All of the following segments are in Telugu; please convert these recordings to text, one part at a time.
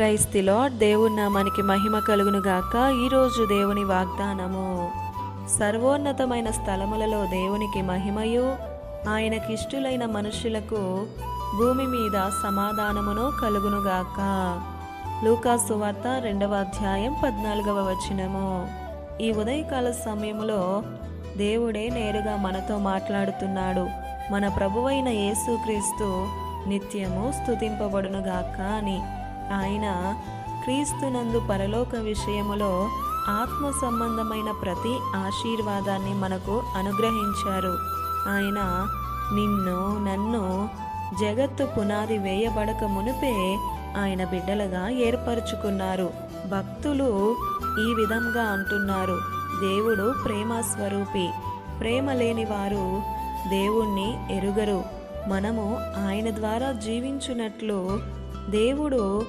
క్రైస్తిలో దేవుని నామానికి మహిమ కలుగును గాక ఈరోజు దేవుని వాగ్దానము సర్వోన్నతమైన స్థలములలో దేవునికి మహిమయు. ఆయనకిష్టులైన మనుషులకు భూమి మీద సమాధానమును కలుగునుగాక. లూకాసు వార్త రెండవ అధ్యాయం పద్నాలుగవ వచనము. ఈ ఉదయకాల సమయంలో దేవుడే నేరుగా మనతో మాట్లాడుతున్నాడు. మన ప్రభువైన యేసుక్రీస్తు నిత్యము స్థుతింపబడునుగాక అని. ఆయన క్రీస్తునందు పరలోక విషయములో ఆత్మ సంబంధమైన ప్రతి ఆశీర్వాదాన్ని మనకు అనుగ్రహించారు. ఆయన నిన్ను నన్ను జగత్తు పునాది వేయబడక మునిపే ఆయన బిడ్డలుగా ఏర్పరచుకున్నారు. భక్తులు ఈ విధంగా అంటున్నారు. దేవుడు ప్రేమ స్వరూపి. ప్రేమ లేని వారు దేవుణ్ణి ఎరుగరు. మనము ఆయన ద్వారా జీవించున్నట్లు దేవుడు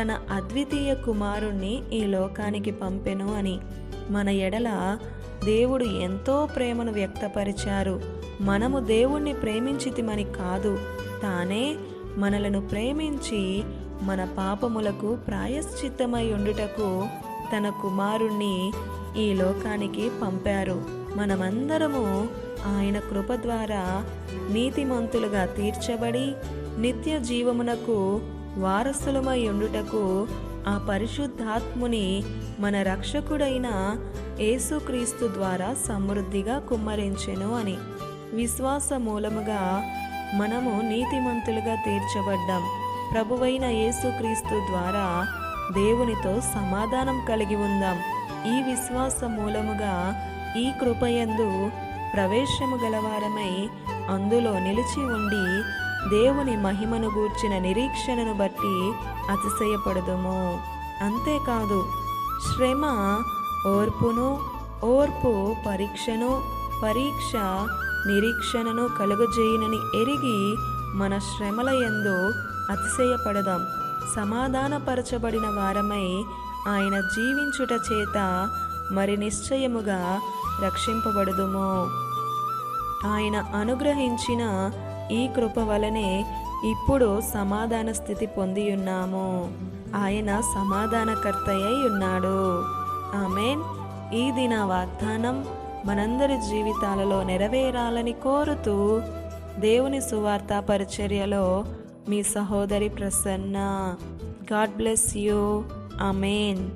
తన అద్వితీయ కుమారుణ్ణి ఈ లోకానికి పంపెను అని. మన ఎడల దేవుడు ఎంతో ప్రేమను వ్యక్తపరిచారు. మనము దేవుణ్ణి ప్రేమించితిమని కాదు. తానే మనలను ప్రేమించి మన పాపములకు ప్రాయశ్చిత్తమై ఉండుటకు తన కుమారుణ్ణి ఈ లోకానికి పంపారు. మనమందరము ఆయన కృప ద్వారా నీతిమంతులుగా తీర్చబడి నిత్య జీవమునకు వారసులమై ఉండుటకు ఆ పరిశుద్ధాత్ముని మన రక్షకుడైన యేసుక్రీస్తు ద్వారా సమృద్ధిగా కుమ్మరించెను అని విశ్వాస మూలముగా మనము నీతిమంతులుగా తీర్చబడ్డాం. ప్రభువైన యేసుక్రీస్తు ద్వారా దేవునితో సమాధానం కలిగి ఉందాం. ఈ విశ్వాస మూలముగా ఈ కృపయందు ప్రవేశము గలవారమై అందులో నిలిచి ఉండి దేవుని మహిమను గూర్చిన నిరీక్షణను బట్టి అతిశయపడదుము. అంతేకాదు శ్రమ ఓర్పును ఓర్పు పరీక్షను పరీక్ష నిరీక్షణను కలుగజేయునని ఎరిగి మన శ్రమల ఎందు అతిశయపడదాం. సమాధానపరచబడిన వారమై ఆయన జీవించుట చేత మరి నిశ్చయముగా రక్షింపబడుదుము. ఆయన అనుగ్రహించిన ఈ కృప వలనే ఇప్పుడు సమాధాన స్థితి పొంది ఉన్నాము ఆయన సమాధానకర్తయ్య ఉన్నాడు. ఆమెన్. ఈ దిన వాగ్దానం మనందరి జీవితాలలో నెరవేరాలని కోరుతూ దేవుని సువార్త పరిచర్యలో మీ సహోదరి Prasanna. God bless you. Amen